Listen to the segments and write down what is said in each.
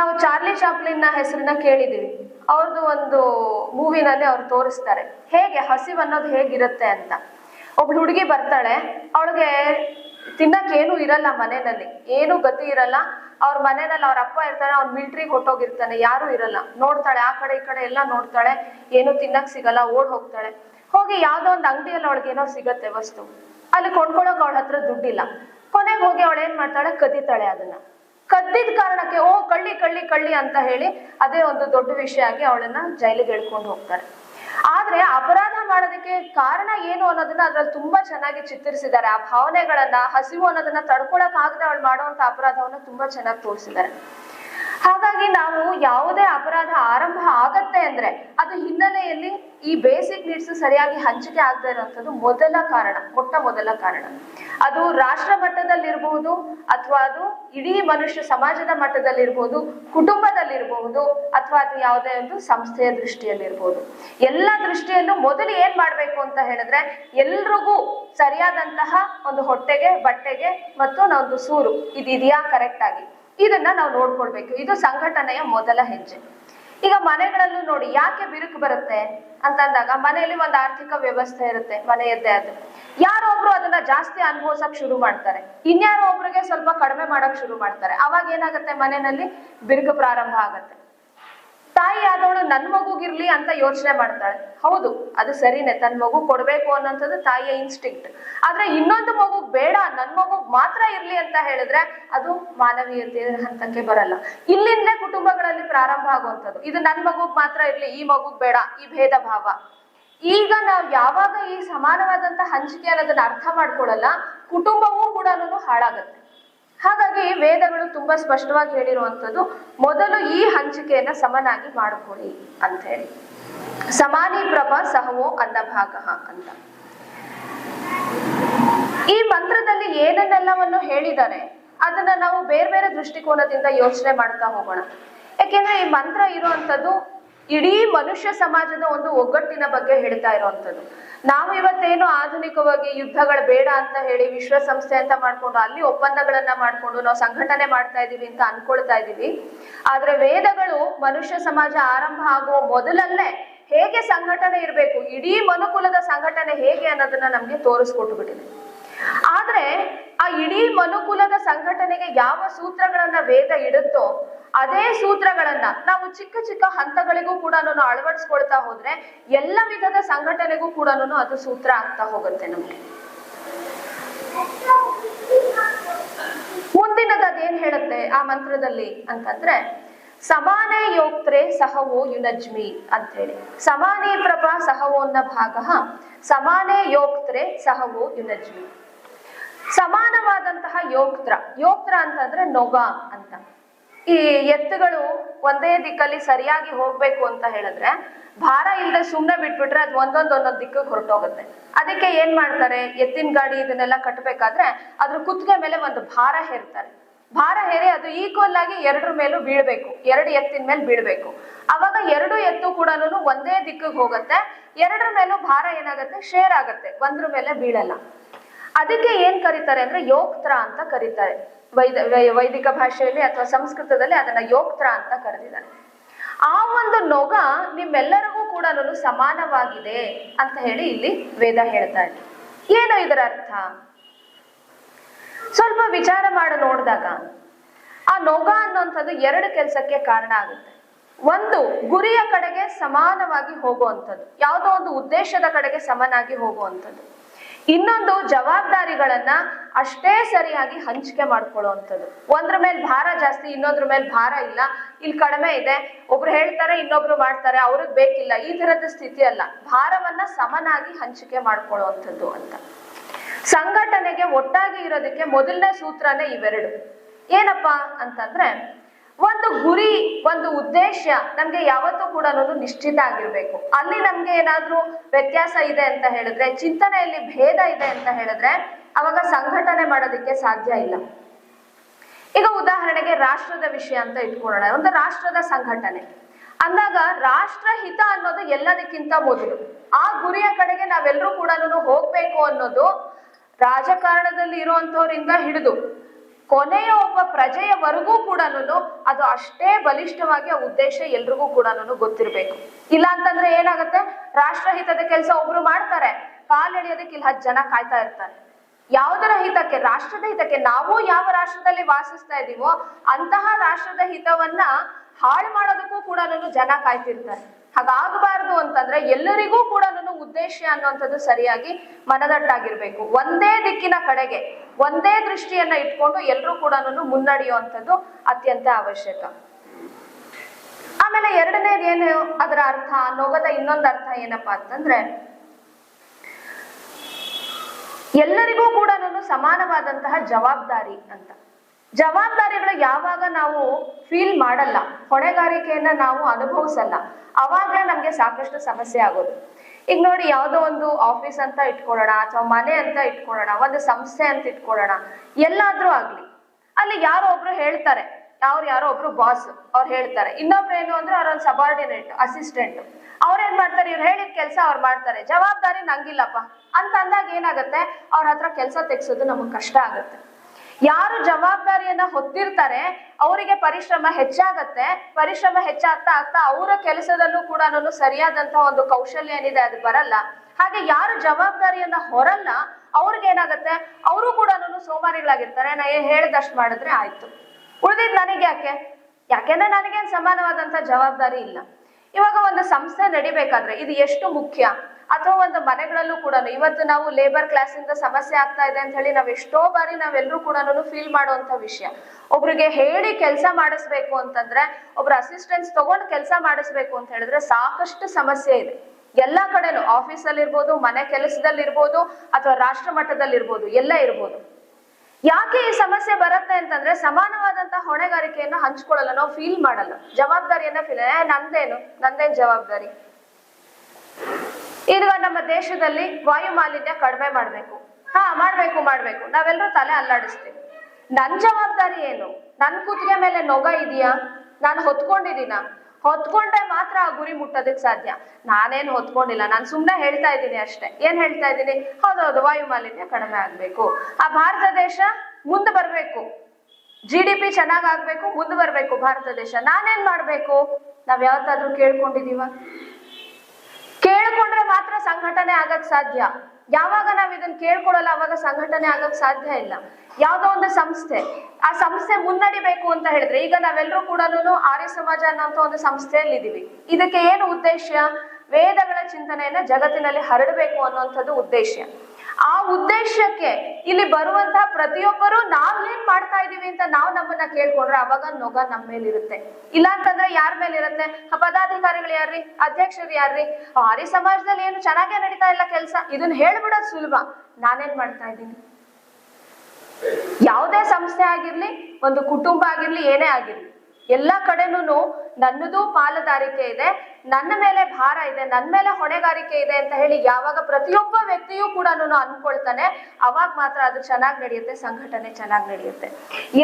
ನಾವು Charlie Chaplin ಹೆಸರನ್ನ ಕೇಳಿದೀವಿ. ಅವ್ರದ್ದು ಒಂದು ಮೂವಿನಲ್ಲಿ ಅವ್ರು ತೋರಿಸ್ತಾರೆ. ಹೇಗೆ ಹಸಿವು ಅನ್ನೋದು ಹೇಗಿರುತ್ತೆ ಅಂತ. ಒಬ್ಳು ಹುಡುಗಿ ಬರ್ತಾಳೆ, ಅವಳಿಗೆ ತಿನ್ನಕ್ ಏನು ಇರಲ್ಲ ಮನೆಯಲ್ಲಿ. ಏನು ಗತಿ ಇರಲ್ಲ. ಅವ್ರ ಮನೆಯಲ್ಲಿ ಅವ್ರ ಅಪ್ಪ ಇರ್ತಾನೆ, ಅವ್ನ ಮಿಲ್ಟ್ರಿಗೆ ಹೊಟ್ಟೋಗಿರ್ತಾನೆ ಯಾರು ಇರಲ್ಲ. ನೋಡ್ತಾಳೆ, ಆ ಕಡೆ ಈ ಕಡೆ ಎಲ್ಲ ನೋಡ್ತಾಳೆ, ಏನು ತಿನ್ನಕ್ ಸಿಗಲ್ಲ, ಓಡ್ ಹೋಗ್ತಾಳೆ. ಹೋಗಿ ಯಾವ್ದೋ ಒಂದು ಅಂಗಡಿಯಲ್ಲಿ ಅವಳಿಗೆ ಏನೋ ಸಿಗತ್ತೆ ವಸ್ತು. ಅಲ್ಲಿ ಕೊಂಡ್ಕೊಳಕ್ ಅವಳ ಹತ್ರ ದುಡ್ಡಿಲ್ಲ. ಕೊನೆಗೆ ಹೋಗಿ ಅವಳು ಏನ್ ಮಾಡ್ತಾಳೆ, ಕದಿತಾಳೆ ಅದನ್ನ. ಕದ್ದಿದ ಕಾರಣಕ್ಕೆ, ಓ, ಕಳ್ಳಿ ಕಳ್ಳಿ ಕಳ್ಳಿ ಅಂತ ಹೇಳಿ ಅದೇ ಒಂದು ದೊಡ್ಡ ವಿಷಯ ಆಗಿ ಅವಳನ್ನ ಜೈಲಿಗೆ ಎಳ್ಕೊಂಡು ಹೋಗ್ತಾರೆ. ಆದ್ರೆ ಅಪರಾಧ ಮಾಡೋದಕ್ಕೆ ಕಾರಣ ಏನು ಅನ್ನೋದನ್ನ ಅದ್ರಲ್ಲಿ ತುಂಬಾ ಚೆನ್ನಾಗಿ ಚಿತ್ರಿಸಿದ್ದಾರೆ. ಆ ಭಾವನೆಗಳನ್ನ, ಹಸಿವು ಅನ್ನೋದನ್ನ ತಡ್ಕೊಳಕ್ ಆಗದೆ ಅವಳು ಮಾಡುವಂತ ಅಪರಾಧವನ್ನ ತುಂಬಾ ಚೆನ್ನಾಗಿ ತೋರಿಸಿದ್ದಾರೆ. ಹಾಗಾಗಿ ನಾವು ಯಾವುದೇ ಅಪರಾಧ ಆರಂಭ ಆಗತ್ತೆ ಅಂದ್ರೆ, ಅದು ಹಿನ್ನೆಲೆಯಲ್ಲಿ ಈ ಬೇಸಿಕ್ ನೀಡ್ಸ್ ಸರಿಯಾಗಿ ಹಂಚಿಕೆ ಆಗದೆ ಇರುವಂತದ್ದು ಮೊದಲ ಕಾರಣ, ಮೊಟ್ಟ ಮೊದಲ ಕಾರಣ. ಅದು ರಾಷ್ಟ್ರ ಮಟ್ಟದಲ್ಲಿರಬಹುದು ಅಥವಾ ಅದು ಇಡೀ ಮನುಷ್ಯ ಸಮಾಜದ ಮಟ್ಟದಲ್ಲಿರ್ಬೋದು ಕುಟುಂಬದಲ್ಲಿರಬಹುದು ಅಥವಾ ಅದು ಯಾವುದೇ ಒಂದು ಸಂಸ್ಥೆಯ ದೃಷ್ಟಿಯಲ್ಲಿರ್ಬೋದು. ಎಲ್ಲ ದೃಷ್ಟಿಯಲ್ಲೂ ಮೊದಲು ಏನ್ ಮಾಡ್ಬೇಕು ಅಂತ ಹೇಳಿದ್ರೆ ಎಲ್ರಿಗೂ ಸರಿಯಾದಂತಹ ಒಂದು ಹೊಟ್ಟೆಗೆ, ಬಟ್ಟೆಗೆ ಮತ್ತು ಒಂದು ಸೂರು. ಇದಿದೆಯಾ ಕರೆಕ್ಟ್ ಆಗಿ. ಇದನ್ನ ನಾವು ನೋಡ್ಕೊಳ್ಬೇಕು. ಇದು ಸಂಘಟನೆಯ ಮೊದಲ ಹೆಜ್ಜೆ. ಈಗ ಮನೆಗಳಲ್ಲೂ ನೋಡಿ ಯಾಕೆ ಬಿರುಕು ಬರುತ್ತೆ ಅಂತಂದಾಗ ಮನೆಯಲ್ಲಿ ಒಂದು ಆರ್ಥಿಕ ವ್ಯವಸ್ಥೆ ಇರುತ್ತೆ ಮನೆಯದ್ದೇ ಅದು. ಯಾರೋ ಒಬ್ರು ಅದನ್ನ ಜಾಸ್ತಿ ಅನುಭವಿಸಕ್ ಶುರು ಮಾಡ್ತಾರೆ. ಇನ್ಯಾರೋ ಒಬ್ರಿಗೆ ಸ್ವಲ್ಪ ಕಡಿಮೆ ಮಾಡಕ್ ಶುರು ಮಾಡ್ತಾರೆ. ಅವಾಗ ಏನಾಗುತ್ತೆ ಮನೆಯಲ್ಲಿ ಬಿರುಕು ಪ್ರಾರಂಭ ಆಗತ್ತೆ. ತಾಯಿ ಆದವಳು ನನ್ ಮಗುಗಿರ್ಲಿ ಅಂತ ಯೋಚನೆ ಮಾಡ್ತಾಳೆ. ಹೌದು, ಅದು ಸರಿನೇ ತನ್ ಮಗು ಕೊಡ್ಬೇಕು ಅನ್ನೋಂಥದ್ದು ತಾಯಿಯ ಇನ್ಸ್ಟಿಂಕ್ಟ್ ಆದ್ರೆ ಇನ್ನೊಂದು ಮಗು ಬೇಡ, ನನ್ ಮಗು ಮಾತ್ರ ಇರ್ಲಿ ಅಂತ ಹೇಳಿದ್ರೆ ಅದು ಮಾನವೀಯತೆ ಹಂತಕ್ಕೆ ಬರಲ್ಲ. ಇಲ್ಲಿಂದಲೇ ಕುಟುಂಬಗಳಲ್ಲಿ ಪ್ರಾರಂಭ ಆಗುವಂಥದ್ದು. ಇದು ನನ್ ಮಗುಗ್ ಮಾತ್ರ ಇರ್ಲಿ, ಈ ಮಗುಗ್ ಬೇಡ, ಈ ಭೇದ ಭಾವ. ಈಗ ನಾವು ಯಾವಾಗ ಈ ಸಮಾನವಾದಂತ ಹಂಚಿಕೆ ಅನ್ನೋದನ್ನ ಅರ್ಥ ಮಾಡ್ಕೊಳ್ಳಲ್ಲ, ಕುಟುಂಬವೂ ಕೂಡ ಹಾಳಾಗತ್ತೆ. ಹಾಗಾಗಿ ವೇದಗಳು ತುಂಬಾ ಸ್ಪಷ್ಟವಾಗಿ ಹೇಳಿರುವಂಥದ್ದು, ಮೊದಲು ಈ ಹಂಚಿಕೆಯನ್ನ ಸಮನಾಗಿ ಮಾಡಿಕೊಳ್ಳಿ ಅಂತ ಹೇಳಿ. ಸಮಾನಿ ಪ್ರಭ ಸಹವೋ ಅನ್ನ ಭಾಗ ಅಂತ. ಈ ಮಂತ್ರದಲ್ಲಿ ಏನನ್ನೆಲ್ಲವನ್ನು ಹೇಳಿದ್ದಾರೆ, ಅದನ್ನ ನಾವು ಬೇರೆ ಬೇರೆ ದೃಷ್ಟಿಕೋನದಿಂದ ಯೋಚನೆ ಮಾಡ್ತಾ ಹೋಗೋಣ. ಯಾಕೆಂದ್ರೆ ಈ ಮಂತ್ರ ಇರುವಂತದ್ದು ಇಡೀ ಮನುಷ್ಯ ಸಮಾಜದ ಒಂದು ಒಗ್ಗಟ್ಟಿನ ಬಗ್ಗೆ ಹೇಳ್ತಾ ಇರುವಂತದ್ದು ನಾವು ಇವತ್ತೇನು ಆಧುನಿಕವಾಗಿ ಯುದ್ಧಗಳು ಬೇಡ ಅಂತ ಹೇಳಿ ವಿಶ್ವಸಂಸ್ಥೆ ಅಂತ ಮಾಡ್ಕೊಂಡು, ಅಲ್ಲಿ ಒಪ್ಪಂದಗಳನ್ನ ಮಾಡ್ಕೊಂಡು ನಾವು ಸಂಘಟನೆ ಮಾಡ್ತಾ ಇದೀವಿ ಅಂತ ಅನ್ಕೊಳ್ತಾ ಇದೀವಿ ಆದ್ರೆ ವೇದಗಳು ಮನುಷ್ಯ ಸಮಾಜ ಆರಂಭ ಆಗುವ ಮೊದಲಲ್ಲೇ ಹೇಗೆ ಸಂಘಟನೆ ಇರಬೇಕು, ಇಡೀ ಮನುಕುಲದ ಸಂಘಟನೆ ಹೇಗೆ ಅನ್ನೋದನ್ನ ನಮ್ಗೆ ತೋರಿಸ್ಕೊಟ್ಟು ಬಿಟ್ಟಿದೆ ಆದ್ರೆ ಆ ಇಡೀ ಮನುಕುಲದ ಸಂಘಟನೆಗೆ ಯಾವ ಸೂತ್ರಗಳನ್ನ ವೇದ ಇಡುತ್ತೋ ಅದೇ ಸೂತ್ರಗಳನ್ನ ನಾವು ಚಿಕ್ಕ ಚಿಕ್ಕ ಹಂತಗಳಿಗೂ ಕೂಡ ಅಳವಡಿಸ್ಕೊಳ್ತಾ ಹೋದ್ರೆ ಎಲ್ಲ ವಿಧದ ಸಂಘಟನೆಗೂ ಕೂಡ ಅದು ಸೂತ್ರ ಆಗ್ತಾ ಹೋಗುತ್ತೆ ನಮ್ಗೆ. ಮುಂದಿನದ ಅದೇನ್ ಹೇಳುತ್ತೆ ಆ ಮಂತ್ರದಲ್ಲಿ ಅಂತಂದ್ರೆ, ಸಮಾನೇ ಯೋಕ್ತ್ರೆ ಸಹವೋ ಯುನಜ್ಮಿ ಅಂತ ಹೇಳಿ ಸಮಾನೇ ಪ್ರಭಾ ಸಹವೋನ್ನ ಭಾಗ ಸಮಾನೇ ಯೋಕ್ತ್ರೆ ಸಹವೋ ಯುನಜ್ಮಿ ಸಮಾನವಾದಂತಹ ಯೋಕ್ತ್ರ. ಯೋಕ್ತ್ರ ಅಂತಂದ್ರೆ ನೊಗ ಅಂತ. ಈ ಎತ್ತುಗಳು ಒಂದೇ ದಿಕ್ಕಲ್ಲಿ ಸರಿಯಾಗಿ ಹೋಗ್ಬೇಕು ಅಂತ ಹೇಳಿದ್ರೆ ಭಾರ ಇಲ್ಲದೆ ಸುಮ್ಮನೆ ಬಿಟ್ಬಿಟ್ರೆ ಅದು ಒಂದೊಂದ್ ಒಂದೊಂದ್ ದಿಕ್ಕಿಗೆ ಹೊರಟೋಗುತ್ತೆ. ಅದಕ್ಕೆ ಏನ್ ಮಾಡ್ತಾರೆ? ಎತ್ತಿನ ಗಾಡಿ ಇದನ್ನೆಲ್ಲ ಕಟ್ಟಬೇಕಾದ್ರೆ ಅದ್ರ ಕುತ್ತಿಗೆ ಮೇಲೆ ಒಂದು ಭಾರ ಹೇರ್ತಾರೆ. ಭಾರ ಹೇರಿ ಅದು ಈಕ್ವಲ್ ಆಗಿ ಎರಡರ ಮೇಲೂ ಬೀಳ್ಬೇಕು. ಎರಡು ಎತ್ತಿನ ಮೇಲೆ ಬೀಳ್ಬೇಕು. ಅವಾಗ ಎರಡು ಎತ್ತು ಕೂಡ ಒಂದೇ ದಿಕ್ಕಿಗೆ ಹೋಗುತ್ತೆ. ಎರಡರ ಮೇಲೂ ಭಾರ ಏನಾಗುತ್ತೆ? ಶೇರ್ ಆಗುತ್ತೆ. ಒಂದ್ರ ಮೇಲೆ ಬೀಳಲ್ಲ. ಅದಕ್ಕೆ ಏನ್ ಕರೀತಾರೆ ಅಂದ್ರೆ ಯೋಕ್ತ್ರ ಅಂತ ಕರೀತಾರೆ. ವೈದ ವೈದಿಕ ಭಾಷೆಯಲ್ಲಿ ಅಥವಾ ಸಂಸ್ಕೃತದಲ್ಲಿ ಅದನ್ನ ಯೋಕ್ತ್ರ ಅಂತ ಕರೆದಿದ್ದಾರೆ. ಆ ಒಂದು ನೊಗ ನಿಮ್ಮೆಲ್ಲರಿಗೂ ಕೂಡ ಸಮಾನವಾಗಿದೆ ಅಂತ ಹೇಳಿ ಇಲ್ಲಿ ವೇದ ಹೇಳ್ತಾ ಇದೆ. ಏನು ಇದರ ಅರ್ಥ? ಸ್ವಲ್ಪ ವಿಚಾರ ಮಾಡಿ ನೋಡಿದಾಗ ಆ ನೊಗ ಅನ್ನುವಂಥದ್ದು ಎರಡು ಕೆಲಸಕ್ಕೆ ಕಾರಣ ಆಗುತ್ತೆ. ಒಂದು, ಗುರಿಯ ಕಡೆಗೆ ಸಮಾನವಾಗಿ ಹೋಗುವಂಥದ್ದು. ಯಾವುದೋ ಒಂದು ಉದ್ದೇಶದ ಕಡೆಗೆ ಸಮನಾಗಿ ಹೋಗುವಂಥದ್ದು. ಇನ್ನೊಂದು ಜವಾಬ್ದಾರಿಗಳನ್ನ ಅಷ್ಟೇ ಸರಿಯಾಗಿ ಹಂಚಿಕೆ ಮಾಡ್ಕೊಳ್ಳುವಂಥದ್ದು. ಒಂದ್ರ ಮೇಲೆ ಭಾರ ಜಾಸ್ತಿ, ಇನ್ನೊಂದ್ರ ಮೇಲೆ ಭಾರ ಇಲ್ಲ. ಇಲ್ಲಿ ಕಡಿಮೆ ಇದೆ. ಒಬ್ರು ಹೇಳ್ತಾರೆ, ಇನ್ನೊಬ್ರು ಮಾಡ್ತಾರೆ, ಅವ್ರಿಗೆ ಬೇಕಿಲ್ಲ. ಈ ತರದ ಸ್ಥಿತಿ ಅಲ್ಲ. ಭಾರವನ್ನ ಸಮನಾಗಿ ಹಂಚಿಕೆ ಮಾಡ್ಕೊಳ್ಳುವಂಥದ್ದು ಅಂತ. ಸಂಘಟನೆಗೆ ಒಟ್ಟಾಗಿ ಇರೋದಕ್ಕೆ ಮೊದಲನೇ ಸೂತ್ರನೇ ಇವೆರಡು. ಏನಪ್ಪಾ ಅಂತಂದ್ರೆ ಒಂದು ಗುರಿ, ಒಂದು ಉದ್ದೇಶ ನಮ್ಗೆ ಯಾವತ್ತೂ ಕೂಡ ನಿಶ್ಚಿತ ಆಗಿರ್ಬೇಕು. ಅಲ್ಲಿ ನಮ್ಗೆ ಏನಾದ್ರೂ ವ್ಯತ್ಯಾಸ ಇದೆ ಅಂತ ಹೇಳಿದ್ರೆ, ಚಿಂತನೆಯಲ್ಲಿ ಭೇದ ಇದೆ ಅಂತ ಹೇಳಿದ್ರೆ, ಅವಾಗ ಸಂಘಟನೆ ಮಾಡೋದಕ್ಕೆ ಸಾಧ್ಯ ಇಲ್ಲ. ಈಗ ಉದಾಹರಣೆಗೆ ರಾಷ್ಟ್ರದ ವಿಷಯ ಅಂತ ಇಟ್ಕೊಳ್ಳೋಣ. ಒಂದು ರಾಷ್ಟ್ರದ ಸಂಘಟನೆ. ಅಂದಾಗ ರಾಷ್ಟ್ರ ಹಿತ ಅನ್ನೋದು ಎಲ್ಲದಕ್ಕಿಂತ ಮೊದಲು. ಆ ಗುರಿಯ ಕಡೆಗೆ ನಾವೆಲ್ಲರೂ ಕೂಡ ಹೋಗ್ಬೇಕು ಅನ್ನೋದು ರಾಜಕಾರಣದಲ್ಲಿ ಇರುವಂತವರಿಂದ ಹಿಡಿದು ಕೊನೆಯ ಒಬ್ಬ ಪ್ರಜೆಯವರೆಗೂ ಕೂಡ ಅದು ಅಷ್ಟೇ ಬಲಿಷ್ಠವಾಗಿ ಆ ಉದ್ದೇಶ ಎಲ್ರಿಗೂ ಕೂಡ ಗೊತ್ತಿರ್ಬೇಕು. ಇಲ್ಲ ಅಂತಂದ್ರೆ ಏನಾಗುತ್ತೆ? ರಾಷ್ಟ್ರಹಿತದ ಕೆಲಸ ಒಬ್ರು ಮಾಡ್ತಾರೆ. ಕಾಲೆಳೆಯೋದಕ್ಕೆ ಇಲ್ಲಿ ಹತ್ತು ಜನ ಕಾಯ್ತಾ ಇರ್ತಾರೆ. ಯಾವುದರ ಹಿತಕ್ಕೆ? ರಾಷ್ಟ್ರದ ಹಿತಕ್ಕೆ? ನಾವು ಯಾವ ರಾಷ್ಟ್ರದಲ್ಲಿ ವಾಸಿಸ್ತಾ ಇದೀವೋ ಅಂತಹ ರಾಷ್ಟ್ರದ ಹಿತವನ್ನ ಹಾಳು ಮಾಡೋದಕ್ಕೂ ಕೂಡ ಜನ ಕಾಯ್ತಿರ್ತಾರೆ. ಹಾಗಾಗಬಾರ್ದು ಅಂತಂದ್ರೆ ಎಲ್ಲರಿಗೂ ಕೂಡ ಉದ್ದೇಶ ಅನ್ನುವಂಥದ್ದು ಸರಿಯಾಗಿ ಮನದಟ್ಟಾಗಿರ್ಬೇಕು. ಒಂದೇ ದಿಕ್ಕಿನ ಕಡೆಗೆ ಒಂದೇ ದೃಷ್ಟಿಯನ್ನ ಇಟ್ಕೊಂಡು ಎಲ್ಲರೂ ಕೂಡ ಮುನ್ನಡೆಯುವಂಥದ್ದು ಅತ್ಯಂತ ಅವಶ್ಯಕ. ಆಮೇಲೆ ಎರಡನೇದು ಏನು ಅದರ ಅರ್ಥ ನೋಗದ ಇನ್ನೊಂದು ಅರ್ಥ ಏನಪ್ಪಾ ಅಂತಂದ್ರೆ, ಎಲ್ಲರಿಗೂ ಕೂಡ ಸಮಾನವಾದಂತಹ ಜವಾಬ್ದಾರಿ ಅಂತ. ಜವಾಬ್ದಾರಿಗಳು ಯಾವಾಗ ನಾವು ಫೀಲ್ ಮಾಡಲ್ಲ, ಹೊಣೆಗಾರಿಕೆಯನ್ನ ನಾವು ಅನುಭವಿಸಲ್ಲ, ಅವಾಗಲೇ ನಮ್ಗೆ ಸಾಕಷ್ಟು ಸಮಸ್ಯೆ ಆಗೋದು. ಈಗ ನೋಡಿ ಯಾವ್ದೋ ಒಂದು ಆಫೀಸ್ ಅಂತ ಇಟ್ಕೊಳ್ಳೋಣ ಅಥವಾ ಮನೆ ಅಂತ ಇಟ್ಕೊಳ್ಳೋಣ, ಒಂದು ಸಂಸ್ಥೆ ಅಂತ ಇಟ್ಕೊಳ್ಳೋಣ, ಎಲ್ಲಾದ್ರೂ ಆಗ್ಲಿ. ಅಲ್ಲಿ ಯಾರೋ ಒಬ್ರು ಹೇಳ್ತಾರೆ, ಅವ್ರು ಯಾರೋ ಒಬ್ರು ಬಾಸ್ ಅವ್ರು ಹೇಳ್ತಾರೆ. ಇನ್ನೊಬ್ರು ಏನು ಅಂದ್ರೆ ಅವ್ರೊಂದು ಸಬಾರ್ಡಿನೇಟ್ ಅಸಿಸ್ಟೆಂಟ್ ಅವ್ರೇನ್ ಮಾಡ್ತಾರೆ, ಇವ್ರು ಹೇಳಿದ ಕೆಲಸ ಅವ್ರು ಮಾಡ್ತಾರೆ. ಜವಾಬ್ದಾರಿ ನಂಗಿಲ್ಲಪ್ಪ. ಅಂತ ಅಂದಾಗ ಏನಾಗುತ್ತೆ? ಅವ್ರ ಹತ್ರ ಕೆಲಸ ತೆಗ್ಸೋದು ನಮಗ್ ಕಷ್ಟ ಆಗುತ್ತೆ. ಯಾರು ಜವಾಬ್ದಾರಿಯನ್ನ ಹೊತ್ತಿರ್ತಾರೆ, ಅವರಿಗೆ ಪರಿಶ್ರಮ ಹೆಚ್ಚಾಗತ್ತೆ. ಪರಿಶ್ರಮ ಹೆಚ್ಚಾಗ್ತಾ ಆಗ್ತಾ ಅವರ ಕೆಲಸದಲ್ಲೂ ಕೂಡ ಸರಿಯಾದಂತ ಒಂದು ಕೌಶಲ್ಯ ಏನಿದೆ ಅದು ಬರಲ್ಲ. ಹಾಗೆ ಯಾರು ಜವಾಬ್ದಾರಿಯನ್ನ ಹೊರಲ್ಲ, ಅವ್ರಿಗೆ ಏನಾಗತ್ತೆ? ಅವರು ಕೂಡ ಸೋಮಾರಿಗಳಾಗಿರ್ತಾರೆ. ನಾ ಹೇಳಿದಷ್ಟು ಮಾಡಿದ್ರೆ ಆಯ್ತು. ಉಳಿದಿದ್ ನನಗೆ ಯಾಕೆ? ಯಾಕೆಂದ್ರೆ ನನಗೇನ್ ಸಮಾನವಾದಂತ ಜವಾಬ್ದಾರಿ ಇಲ್ಲ. ಇವಾಗ ಒಂದು ಸಂಸ್ಥೆ ನಡಿಬೇಕಾದ್ರೆ ಇದು ಎಷ್ಟು ಮುಖ್ಯ? ಅಥವಾ ಒಂದು ಮನೆಗಳಲ್ಲೂ ಕೂಡ ಇವತ್ತು ನಾವು ಲೇಬರ್ ಕ್ಲಾಸ್ ಇಂದ ಸಮಸ್ಯೆ ಆಗ್ತಾ ಇದೆ ಅಂತ ಹೇಳಿ ನಾವ್ ಎಷ್ಟೋ ಬಾರಿ ನಾವೆಲ್ಲರೂ ಕೂಡ ಫೀಲ್ ಮಾಡುವಂತ ವಿಷಯ. ಒಬ್ರಿಗೆ ಹೇಳಿ ಕೆಲಸ ಮಾಡಿಸ್ಬೇಕು ಅಂತಂದ್ರೆ, ಒಬ್ರು ಅಸಿಸ್ಟೆನ್ಸ್ ತಗೊಂಡು ಕೆಲಸ ಮಾಡಿಸ್ಬೇಕು ಅಂತ ಹೇಳಿದ್ರೆ ಸಾಕಷ್ಟು ಸಮಸ್ಯೆ ಇದೆ. ಎಲ್ಲಾ ಕಡೆನೂ ಆಫೀಸಲ್ಲಿ ಇರ್ಬೋದು ಮನೆ ಕೆಲಸದಲ್ಲಿ ಇರ್ಬೋದು ಅಥವಾ ರಾಷ್ಟ್ರ ಮಟ್ಟದಲ್ಲಿ ಇರ್ಬೋದು ಎಲ್ಲ ಇರ್ಬೋದು. ಯಾಕೆ ಈ ಸಮಸ್ಯೆ ಬರುತ್ತೆ ಅಂತಂದ್ರೆ ಸಮಾನವಾದಂತ ಹೊಣೆಗಾರಿಕೆಯನ್ನು ಹಂಚ್ಕೊಳ್ಳಲ್ಲ, ನಾವು ಫೀಲ್ ಮಾಡಲ್ಲ. ಜವಾಬ್ದಾರಿಯನ್ನ ಫೀಲ್ ನಂದೇನು? ನಂದೇನ್ ಜವಾಬ್ದಾರಿ? ಈಗ ನಮ್ಮ ದೇಶದಲ್ಲಿ ವಾಯು ಮಾಲಿನ್ಯ ಕಡಿಮೆ ಮಾಡ್ಬೇಕು. ಹಾ, ಮಾಡ್ಬೇಕು ಮಾಡ್ಬೇಕು. ನಾವೆಲ್ಲರೂ ತಲೆ ಅಲ್ಲಾಡಿಸ್ತೀವಿ. ನನ್ ಜವಾಬ್ದಾರಿ ಏನು? ನನ್ ಕುತ್ತಿಗೆ ಮೇಲೆ ನೊಗ ಇದೆಯಾ? ನಾನು ಹೊತ್ಕೊಂಡಿದೀನ ಹೊತ್ಕೊಂಡ್ರೆ ಮಾತ್ರ ಆ ಗುರಿ ಮುಟ್ಟೋದಕ್ಕೆ ಸಾಧ್ಯ. ನಾನೇನ್ ಹೊತ್ಕೊಂಡಿಲ್ಲ. ನಾನು ಸುಮ್ನೆ ಹೇಳ್ತಾ ಇದ್ದೀನಿ ಅಷ್ಟೇ. ಏನ್ ಹೇಳ್ತಾ ಇದ್ದೀನಿ? ಹೌದೌದು ವಾಯು ಮಾಲಿನ್ಯ ಕಡಿಮೆ ಆಗ್ಬೇಕು. ಆ ಭಾರತ ದೇಶ ಮುಂದೆ ಬರ್ಬೇಕು. ಜಿ ಡಿ ಪಿ ಚೆನ್ನಾಗ್ ಆಗ್ಬೇಕು, ಮುಂದೆ ಬರ್ಬೇಕು ಭಾರತ ದೇಶ. ನಾನೇನ್ ಮಾಡ್ಬೇಕು? ನಾವ್ ಯಾವತ್ತಾದ್ರೂ ಕೇಳ್ಕೊಂಡಿದೀವ ಕೇಳ್ಕೊಂಡ್ರೆ ಮಾತ್ರ ಸಂಘಟನೆ ಆಗಕ್ ಸಾಧ್ಯ. ಯಾವಾಗ ನಾವ್ ಇದನ್ನ ಕೇಳ್ಕೊಳಲ್ಲ ಅವಾಗ ಸಂಘಟನೆ ಆಗಕ್ ಸಾಧ್ಯ ಇಲ್ಲ. ಯಾವ್ದೋ ಒಂದು ಸಂಸ್ಥೆ. ಆ ಸಂಸ್ಥೆ ಮುನ್ನಡಿಬೇಕು ಅಂತ ಹೇಳಿದ್ರೆ, ಈಗ ನಾವೆಲ್ಲರೂ ಕೂಡ ಆರ್ಯ ಸಮಾಜ ಅನ್ನೋಂತ ಒಂದು ಸಂಸ್ಥೆಯಲ್ಲಿ ಇದೀವಿ. ಇದಕ್ಕೆ ಏನು ಉದ್ದೇಶ ವೇದಗಳ ಚಿಂತನೆಯನ್ನ ಜಗತ್ತಿನಲ್ಲಿ ಹರಡಬೇಕು ಅನ್ನುವಂಥದ್ದು ಉದ್ದೇಶ ಆ ಉದ್ದೇಶಕ್ಕೆ ಇಲ್ಲಿ ಬರುವಂತಹ ಪ್ರತಿಯೊಬ್ಬರು ನಾವ್ ಏನ್ ಮಾಡ್ತಾ ಇದೀವಿ ಅಂತ ನಾವು ನಮ್ಮನ್ನ ಕೇಳ್ಕೊಂಡ್ರೆ ಅವಾಗ ನೊಗ ನಮ್ಮ ಮೇಲಿರುತ್ತೆ ಇಲ್ಲ ಅಂತಂದ್ರೆ ಯಾರ ಮೇಲೆ ಇರುತ್ತೆ? ಪದಾಧಿಕಾರಿಗಳು ಯಾರ್ರಿ? ಅಧ್ಯಕ್ಷರು ಯಾರ್ರಿ? ಆರಿ ಸಮಾಜದಲ್ಲಿ ಏನು ಚೆನ್ನಾಗೇ ನಡೀತಾ ಇಲ್ಲ ಕೆಲಸ. ಇದನ್ನ ಹೇಳ್ಬಿಡೋದು ಸುಲಭ. ನಾನೇನ್ ಮಾಡ್ತಾ ಇದ್ದೀನಿ? ಯಾವುದೇ ಸಂಸ್ಥೆ ಆಗಿರ್ಲಿ, ಒಂದು ಕುಟುಂಬ ಆಗಿರ್ಲಿ, ಏನೇ ಆಗಿರ್ಲಿ ಎಲ್ಲಾ ಕಡೆನೂ ನನ್ನದು ಪಾಲುದಾರಿಕೆ ಇದೆ, ನನ್ನ ಮೇಲೆ ಭಾರ ಇದೆ ನನ್ನ ಮೇಲೆ ಹೊಣೆಗಾರಿಕೆ ಇದೆ ಅಂತ ಹೇಳಿ ಯಾವಾಗ ಪ್ರತಿಯೊಬ್ಬ ವ್ಯಕ್ತಿಯೂ ಕೂಡ ಅನ್ಕೊಳ್ತಾನೆ ಅವಾಗ ಮಾತ್ರ ಅದು ಚೆನ್ನಾಗಿ ನಡೆಯುತ್ತೆ, ಸಂಘಟನೆ ಚೆನ್ನಾಗಿ ನಡೆಯುತ್ತೆ.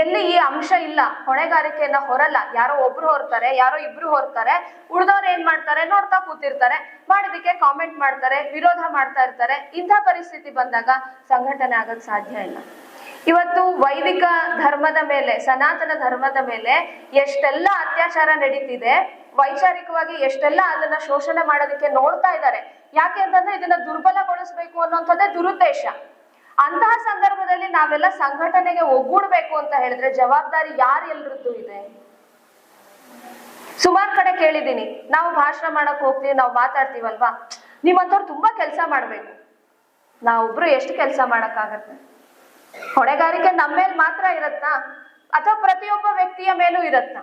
ಎಲ್ಲಿ ಈ ಅಂಶ ಇಲ್ಲ, ಹೊಣೆಗಾರಿಕೆಯನ್ನ ಹೊರಲ್ಲ, ಯಾರೋ ಒಬ್ರು ಹೊರ್ತಾರೆ, ಯಾರೋ ಇಬ್ರು ಹೊರ್ತಾರೆ, ಉಳ್ದವ್ರು ಏನ್ ಮಾಡ್ತಾರೆ, ನೋಡ್ತಾ ಕೂತಿರ್ತಾರೆ ಮಾಡಿದಕ್ಕೆ ಕಾಮೆಂಟ್ ಮಾಡ್ತಾರೆ, ವಿರೋಧ ಮಾಡ್ತಾ ಇರ್ತಾರೆ, ಇಂಥ ಪರಿಸ್ಥಿತಿ ಬಂದಾಗ ಸಂಘಟನೆ ಆಗಕ್ ಸಾಧ್ಯ ಇಲ್ಲ. ಇವತ್ತು ವೈದಿಕ ಧರ್ಮದ ಮೇಲೆ, ಸನಾತನ ಧರ್ಮದ ಮೇಲೆ ಎಷ್ಟೆಲ್ಲ ಅತ್ಯಾಚಾರ ನಡೀತಿದೆ, ವೈಚಾರಿಕವಾಗಿ ಎಷ್ಟೆಲ್ಲ ಅದನ್ನ ಶೋಷಣೆ ಮಾಡೋದಕ್ಕೆ ನೋಡ್ತಾ ಇದ್ದಾರೆ. ಯಾಕೆ ಅಂತಂದ್ರೆ ಇದನ್ನ ದುರ್ಬಲಗೊಳಿಸ್ಬೇಕು ಅನ್ನೋಂಥದ್ದೇ ದುರುದ್ದೇಶ. ಅಂತಹ ಸಂದರ್ಭದಲ್ಲಿ ನಾವೆಲ್ಲ ಸಂಘಟನೆಗೆ ಒಗ್ಗೂಡ್ಬೇಕು ಅಂತ ಹೇಳಿದ್ರೆ ಜವಾಬ್ದಾರಿ ಯಾರು ಎಲ್ರದ್ದು ಇದೆ? ಸುಮಾರು ಕಡೆ ಕೇಳಿದೀನಿ ನಾವು ಭಾಷಣ ಮಾಡಕ್ ಹೋಗ್ತೀವಿ, ನಾವು ಮಾತಾಡ್ತೀವಲ್ವಾ? ನೀವಂತವ್ರು ತುಂಬಾ ಕೆಲಸ ಮಾಡ್ಬೇಕು. ನಾವೊಬ್ರು ಎಷ್ಟು ಕೆಲಸ ಮಾಡಕ್ಕಾಗತ್ತೆ? ಹೊಣೆಗಾರಿಕೆ ನಮ್ಮ ಮೇಲೆ ಮಾತ್ರ ಇರತ್ತಾ? ಅಥವಾ ಪ್ರತಿಯೊಬ್ಬ ವ್ಯಕ್ತಿಯ ಮೇಲೂ ಇರತ್ತಾ?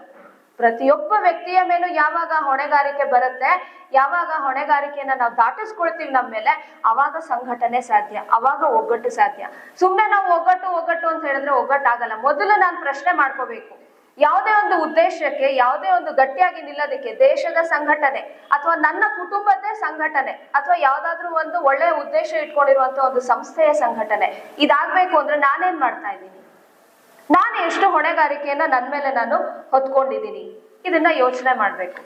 ಪ್ರತಿಯೊಬ್ಬ ವ್ಯಕ್ತಿಯ ಮೇಲೂ ಯಾವಾಗ ಹೊಣೆಗಾರಿಕೆ ಬರುತ್ತೆ, ಯಾವಾಗ ಹೊಣೆಗಾರಿಕೆಯನ್ನ ನಾವು ದಾಟಿಸ್ಕೊಳ್ತೀವಿ ನಮ್ಮ ಮೇಲೆ, ಅವಾಗ ಸಂಘಟನೆ ಸಾಧ್ಯ, ಅವಾಗ ಒಗ್ಗಟ್ಟು ಸಾಧ್ಯ. ಸುಮ್ನೆ ನಾವು ಒಗ್ಗಟ್ಟು ಒಗ್ಗಟ್ಟು ಅಂತ ಹೇಳಿದ್ರೆ ಒಗ್ಗಟ್ಟಾಗಲ್ಲ. ಮೊದಲು ನಾನು ಪ್ರಶ್ನೆ ಮಾಡ್ಕೋಬೇಕು. ಯಾವುದೇ ಒಂದು ಉದ್ದೇಶಕ್ಕೆ, ಯಾವುದೇ ಒಂದು ಗಟ್ಟಿಯಾಗಿ ನಿಲ್ಲೋದಕ್ಕೆ ದೇಶದ ಸಂಘಟನೆ ಅಥವಾ ನನ್ನ ಕುಟುಂಬದ ಸಂಘಟನೆ ಅಥವಾ ಯಾವ್ದಾದ್ರು ಒಂದು ಒಳ್ಳೆಯ ಉದ್ದೇಶ ಇಟ್ಕೊಂಡಿರುವಂತ ಒಂದು ಸಂಸ್ಥೆಯ ಸಂಘಟನೆ ಇದಾಗ್ಬೇಕು ಅಂದ್ರೆ ನಾನೇನ್ ಮಾಡ್ತಾ ಇದ್ದೀನಿ? ನಾನು ಎಷ್ಟು ಹೊಣೆಗಾರಿಕೆಯನ್ನ ನನ್ನ ಮೇಲೆ ನಾನು ಹೊತ್ಕೊಂಡಿದ್ದೀನಿ? ಇದನ್ನ ಯೋಚನೆ ಮಾಡ್ಬೇಕು.